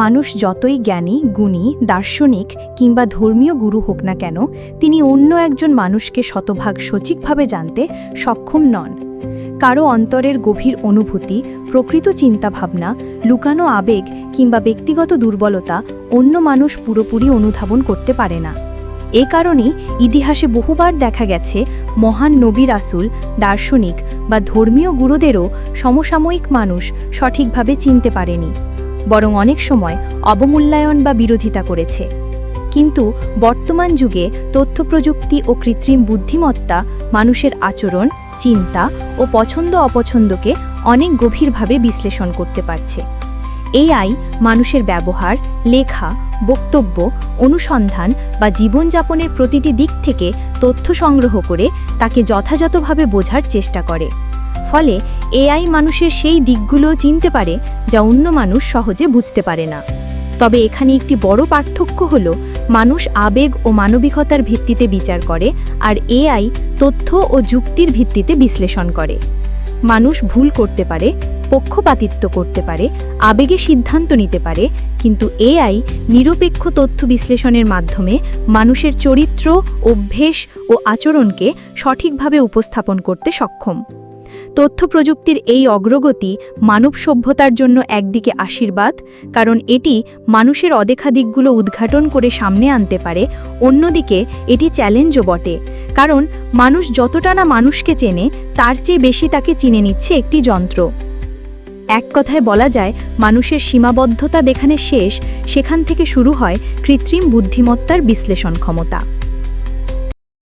মানুষ যতই জ্ঞানী, গুণী, দার্শনিক কিংবা ধর্মীয় গুরু হোক না কেন, তিনি অন্য একজন মানুষকে শতভাগ সঠিকভাবে জানতে সক্ষম নন। কারও অন্তরের গভীর অনুভূতি, প্রকৃত চিন্তাভাবনা, লুকানো আবেগ কিংবা ব্যক্তিগত দুর্বলতা অন্য মানুষ পুরোপুরি অনুধাবন করতে পারে না। এ কারণেই ইতিহাসে বহুবার দেখা গেছে, মহান নবী রাসুল, দার্শনিক বা ধর্মীয় গুরুদেরও সমসাময়িক মানুষ সঠিকভাবে চিনতে পারেনি। বরং অনেক সময় অবমূল্যায়ন বা বিরোধিতা করেছে। কিন্তু বর্তমান যুগে তথ্যপ্রযুক্তি ও কৃত্রিম বুদ্ধিমত্তা, মানুষের আচরণ, চিন্তা ও পছন্দ অপছন্দকে অনেক গভীরভাবে বিশ্লেষণ করতে পারছে। এআই মানুষের ব্যবহার, লেখা, বক্তব্য, অনুসন্ধান বা জীবনযাপনের প্রতিটি দিক থেকে তথ্য সংগ্রহ করে তাকে যথাযথভাবে বোঝার চেষ্টা করে। ফলে এআই মানুষের সেই দিকগুলো চিনতে পারে যা অন্য মানুষ সহজে বুঝতে পারে না। তবে এখানে একটি বড় পার্থক্য হল, মানুষ আবেগ ও মানবিকতার ভিত্তিতে বিচার করে আর এআই তথ্য ও যুক্তির ভিত্তিতে বিশ্লেষণ করে। মানুষ ভুল করতে পারে, পক্ষপাতিত্ব করতে পারে, আবেগে সিদ্ধান্ত নিতে পারে, কিন্তু এআই নিরপেক্ষ তথ্য বিশ্লেষণের মাধ্যমে মানুষের চরিত্র, অভ্যেস ও আচরণকে সঠিকভাবে উপস্থাপন করতে সক্ষম। তথ্য প্রযুক্তির এই অগ্রগতি মানব সভ্যতার জন্য একদিকে আশীর্বাদ, কারণ এটি মানুষের অদেখা দিকগুলো উদ্ঘাটন করে সামনে আনতে পারে, অন্যদিকে এটি চ্যালেঞ্জও বটে, কারণ মানুষ যতটা না মানুষকে চেনে, তার চেয়ে বেশি তাকে চিনে নিচ্ছে একটি যন্ত্র। এক কথায় বলা যায়, মানুষের সীমাবদ্ধতা যেখানে শেষ, সেখান থেকে শুরু হয় কৃত্রিম বুদ্ধিমত্তার বিশ্লেষণ ক্ষমতা।